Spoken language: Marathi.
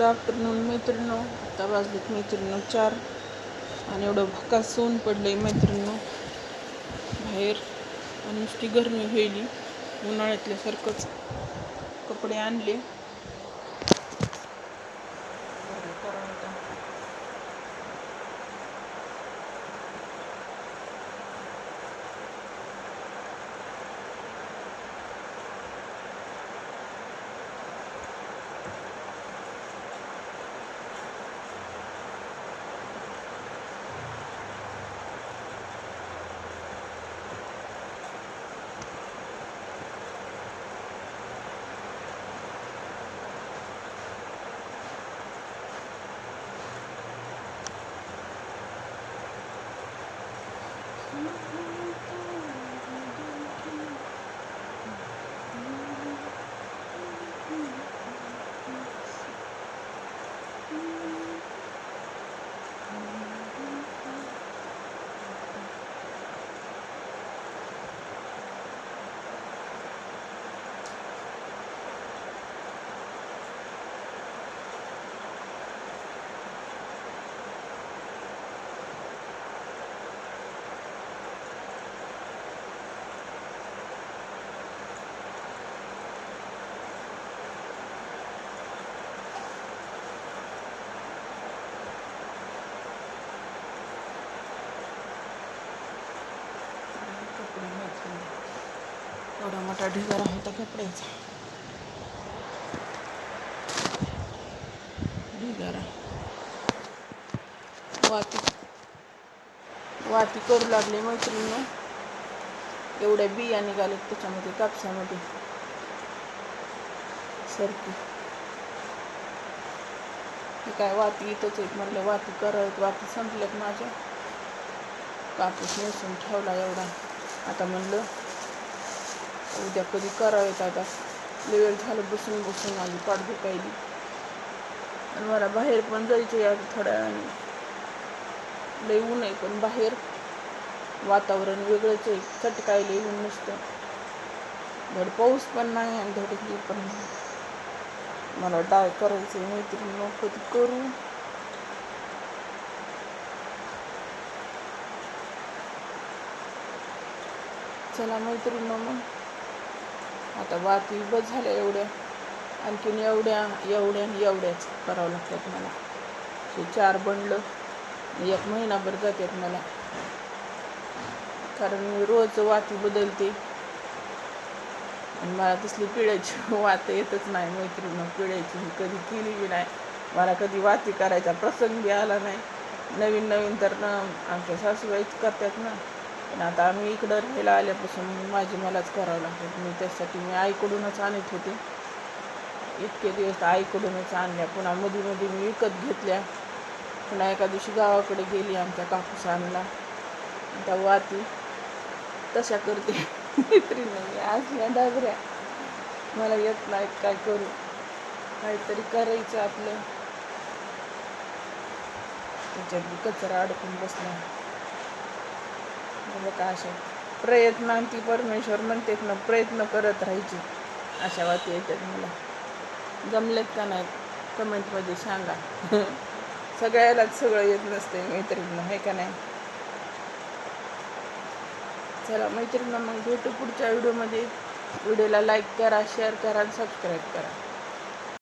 गुड आफ्टरनून मैत्रिणो आता वाजलेत मैत्रिणो चार. आणि एवढं भकास ऊन पडलंय मैत्रिणो बाहेर आणि नुसती गरमी व्हायली. उन्हाळ्यातल्यासारखंच कपडे आणले करावं आता. कपडे मैत्रिणी एवढा मोठा ढिगारा होता कपड्याचा. ढिगारा. वाती. वाती करू लागले मैत्रिणी एवढ्या बिया निघाल्यात त्याच्यामध्ये कापसामध्ये. सरकी. हे काय वाती इथंच आहेत म्हणलं वाती करत वाती संपल्यात माझ्या. कापूस नेसून ठेवला एवढा. आता म्हणलं उद्या कधी करावेत आता. लई वेळ झालं बसून बसून माझी पाठ दुखायली. आणि मला बाहेर पण जायचं आता थोड्या वेळाने. लई ऊन आहे पण बाहेर. वातावरण वेगळंच आहे चटकायला ऊन नसतं. धड पाऊस पण नाही आणि धडकी पण नाही. मला डाय करायचं आहे मैत्रिणी कधी करू? चला मैत्रीण मग. आता वाती बस झाल्या एवढ्या. आणखीन एवढ्या एवढ्या आणि एवढ्याच करावं लागतात मला हे चार बंडलं एक महिनाभर जातात मला. कारण मी रोज वाती बदलते. आणि मला तसली पिळ्याची वात येतच नाही मैत्रीण पिळ्याची कधी केली बी नाही. मला कधी वाती करायचा प्रसंग बी आला नाही. नवीन नवीन तर ना आमच्या सासूबाईच करतात ना. पण आता आम्ही इकडं राहायला आल्यापासून माझी मलाच करावं लागतं मी त्यासाठी मी आईकडूनच आणत होते. इतके दिवस आईकडूनच आणल्या. पुन्हा मध्ये मध्ये मी विकत घेतल्या. पुन्हा एका दिवशी गावाकडे गेली आमच्या कापूस आणला त्या वाती तशा करते. मैत्रिणी मी असल्या डागऱ्या. मला येत नाहीत काय करू? काहीतरी करायचं आपलं. त्याच्यात कचरा अडकून बसला. बघा अशा प्रयत्नांती परमेश्वर म्हणतात ना प्रयत्न करत राहायचे. अशा वाती येतात मला. जमलेत का नाही? कमेंटमध्ये सांगा. सगळ्यालाच सगळं येत नसते मैत्रिणीनं हे का नाही? चला मैत्रिणीनं मग भेटू पुढच्या व्हिडिओमध्ये व्हिडिओला लाईक करा शेअर करा आणि सबस्क्राईब करा.